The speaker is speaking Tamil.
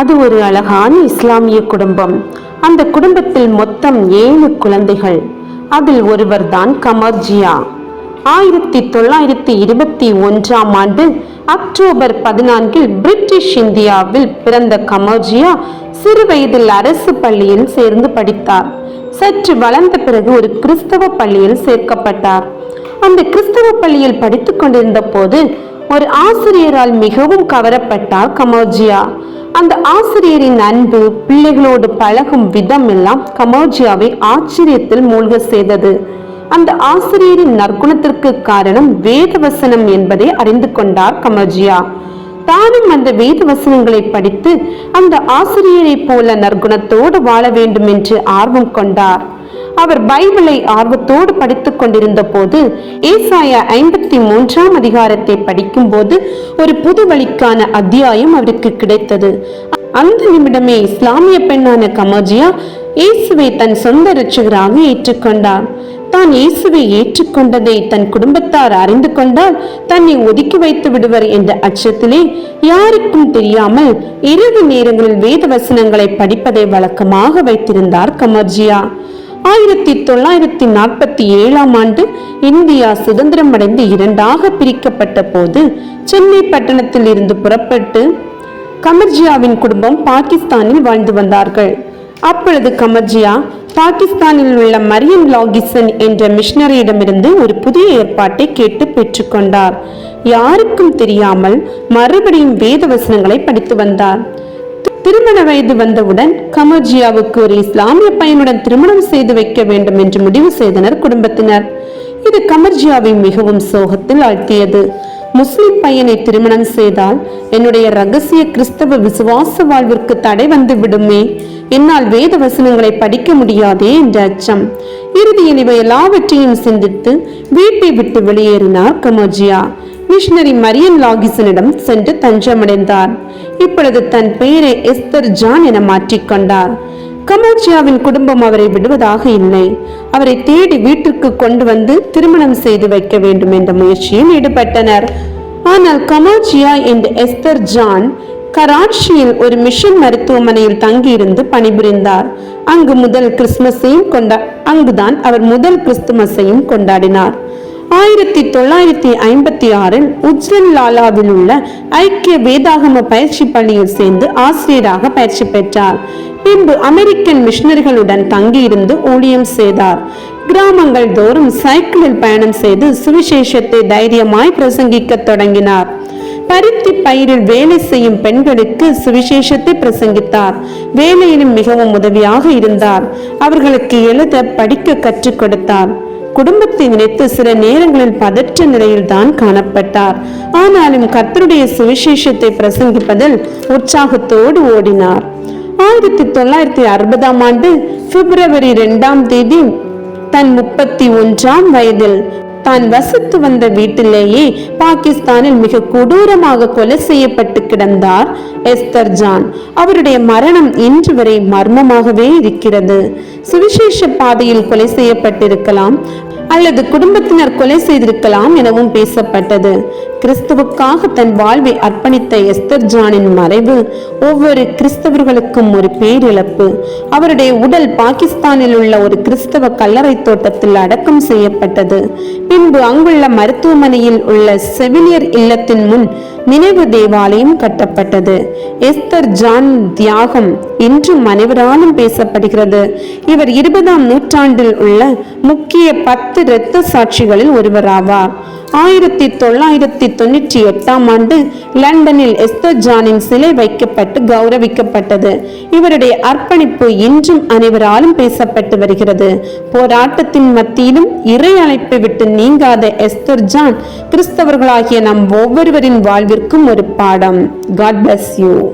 அது ஒரு அழகான இஸ்லாமிய குடும்பம். அந்த குடும்பத்தில் மொத்தம் ஏழு குழந்தைகள். அதில் ஒருவர் தான் கமர்ஜியா ஆயிரத்தி தொள்ளாயிரத்தி இருபத்தி ஒன்றாம் ஆண்டு அக்டோபர் பதினான்கில் பிரிட்டிஷ் இந்தியாவில் பிறந்த கமர்ஜியா சிறு வயதில் அரசு பள்ளியில் சேர்ந்து படித்தார். சற்று வளர்ந்த பிறகு ஒரு கிறிஸ்தவ பள்ளியில் சேர்க்கப்பட்டார். அந்த கிறிஸ்தவ பள்ளியில் படித்துக் கொண்டிருந்த போது ஒரு ஆசிரியரால் மிகவும் கவரப்பட்டார் கமோஜியா அந்த ஆசிரியரின் அன்பு பிள்ளைகளோடு பழகும் விதம் எல்லாம் கமோஜியாவை ஆச்சரியத்தில் மூழ்க செய்தது. அந்த ஆசிரியரின் நற்குணத்திற்கு காரணம் வேதவசனம் என்பதை அறிந்து கொண்டார் கமோஜியா. தானும் அந்த வேத வசனங்களை படித்து அந்த ஆசிரியரைப் போல நற்குணத்தோடு வாழ வேண்டும் என்று ஆர்வம் கொண்டார். அவர் பைபிளை ஆர்வத்தோடு படித்துக் கொண்டிருந்த போது ஏசாயா ஐம்பத்தி மூன்றாம் அதிகாரத்தை படிக்கும் போது ஒரு புது வழிக்கான அத்தியாயம் அவருக்கு கிடைத்தது. அந்த நிமிடமே இஸ்லாமிய பெண்ணான கமோஜியா இயேசுவை தன் சொந்த இரட்சகராக ஏற்றுக்கொண்டார். தான் இயேசுவை ஏற்றுக்கொண்டதை தன் குடும்பத்தார் அறிந்து கொண்டால் தன்னை ஒதுக்கி வைத்து விடுவர் என்ற அச்சத்திலே யாருக்கும் தெரியாமல் இரவு நேரங்களில் வேத வசனங்களை படிப்பதை வழக்கமாக வைத்திருந்தார் கமர்ஜியா ஆயிரத்தி தொள்ளாயிரத்தி நாற்பத்தி ஏழாம் ஆண்டு இந்தியா சுதந்திரம் அடைந்து இரண்டாக பிரிக்கப்பட்ட போது சென்னை பட்டணத்தில் இருந்து புறப்பட்டு கமர்ஜியாவின் குடும்பம் பாகிஸ்தானில் வாழ்ந்து வந்தார்கள். அப்பொழுது கமர்ஜியா பாகிஸ்தானில் உள்ள மரியம் லாகிசன் என்ற மிஷனரியிடமிருந்து ஒரு புதிய ஏற்பாட்டை கேட்டு பெற்றுக்கொண்டார் யாருக்கும் தெரியாமல் மறுபடியும் வேத வசனங்களை படித்து வந்தார். திருமண வயது வந்தவுடன் கமர்ஜியாவுக்கு ஒரு இஸ்லாமிய பையனுடன் திருமணம் செய்து வைக்க வேண்டும் என்று முடிவு செய்தனர் குடும்பத்தினர். இது கமர்ஜியாவை மிகவும் சோகத்தில் ஆழ்த்தியது. முஸ்லிம் பையனை திருமணம் செய்தால் என்னுடைய ரகசிய கிறிஸ்தவ விசுவாச வாழ்விற்கு தடை வந்து விடுமே. என்னால் வேத வசனங்களை படிக்க முடியாதே என்ற அச்சம். இறுதியில் இவை எல்லாவற்றையும் சிந்தித்து வீட்டை விட்டு வெளியேறினார் கமோஜியா மிஷனரி மரியன் லாகிசனிடம் சென்று தஞ்சமடைந்தார். இப்பொழுது தன் பெயரை எஸ்தர் ஜான் என மாற்றிக்கொண்டார் கமோச்சியாவின் குடும்பம் அவரை விடுவதாக இல்லை. அவரை தேடி வீட்டிற்கு கொண்டு வந்து திருமணம் செய்து வைக்க வேண்டும் என்ற முயற்சியில் ஈடுபட்டனர். ஆனால் கமோச்சியா என்ற எஸ்தர் ஜான் கராச்சியில் ஒரு மிஷன் மருத்துவமனையில் தங்கியிருந்து பணிபுரிந்தார். அங்கு முதல் கிறிஸ்துமஸையும் கொண்டா அங்குதான் அவர் முதல் கிறிஸ்துமஸையும் கொண்டாடினார். ஆயிரத்தி தொள்ளாயிரத்தி ஐம்பத்தி ஆறில் உஜ்ரன் லாலாவில் உள்ள ஐக்கிய வேதாகம பயிற்சி பள்ளியில் சேர்ந்து ஆசிரியராக பயிற்சி பெற்றார். பின்பு அமெரிக்கன் மிஷினர்களுடன் தங்கியிருந்து ஊழியம் செய்தார். கிராமங்கள் தோறும் சைக்கிளில் பயணம் செய்து சுவிசேஷத்தை தைரியமாய் பிரசங்கிக்க தொடங்கினார். பருத்தி பயிரில் வேலை செய்யும் பெண்களுக்கு சுவிசேஷத்தை பிரசங்கித்தார். வேலையிலும் மிகவும் உதவியாக இருந்தார். அவர்களுக்கு எழுத படிக்க கற்றுக் கொடுத்தார். குடும்பத்தை நினைத்து சில நேரங்களில் பதற்ற நிலையில் தான் காணப்பட்டார். ஆனாலும் கத்தருடைய சுவிசேஷத்தை பிரசங்கிப்பதில் உற்சாகத்தோடு ஓடினார். ஆயிரத்தி தொள்ளாயிரத்தி அறுபதாம் ஆண்டு பிப்ரவரி இரண்டாம் தேதி தன் முப்பத்தி ஒன்றாம் வயதில் தான் வசித்து வந்த வீட்டிலேயே பாகிஸ்தானில் மிக கொடூரமாக கொலை செய்யப்பட்டு கிடந்தார் எஸ்தர் ஜான். அவருடைய மரணம் இன்று வரை மர்மமாகவே இருக்கிறது. சுவிசேஷ பாதையில் கொலை செய்யப்பட்டிருக்கலாம். அல்லது குடும்பத்தினர் கொலை செய்திருக்கலாம் எனவும் பேசப்பட்டது. கிறிஸ்துவுக்காக தன் வாழ்வை அர்ப்பணித்த எஸ்தர் ஜானின் மறைவு ஒவ்வொரு கிறிஸ்தவர்களுக்கும் ஒரு பேரிழப்பு. அவருடைய உடல் பாகிஸ்தானில் உள்ள ஒரு கிறிஸ்தவ கல்லறை தோட்டத்தில் அடக்கம் செய்யப்பட்டது. பின்பு அங்குள்ள மருத்துவமனையில் உள்ள செவிலியர் இல்லத்தின் முன் நினைவு தேவாலயம் கட்டப்பட்டது. எஸ்தர் ஜான் தியாகம் இன்றும் அனைவராலும் பேசப்படுகிறது. இவர் இருபதாம் நூற்றாண்டில் உள்ள முக்கிய பத்து இரத்த சாட்சிகளில் ஒருவராவார். ஆயிரத்தி தொள்ளாயிரத்தி தொண்ணூற்றி எட்டாம் ஆண்டு லண்டனில் எஸ்தர் ஜானின் சிலை வைக்கப்பட்டு கௌரவிக்கப்பட்டது. இவருடைய அர்ப்பணிப்பு இன்றும் அனைவராலும் பேசப்பட்டு வருகிறது. போராட்டத்தின் மத்தியிலும் இறை அழைப்பு விட்டு நீங்காத எஸ்தர் ஜான் கிறிஸ்தவர்களாகிய நம் ஒவ்வொருவரின் வாழ்விற்கும் ஒரு பாடம். God bless you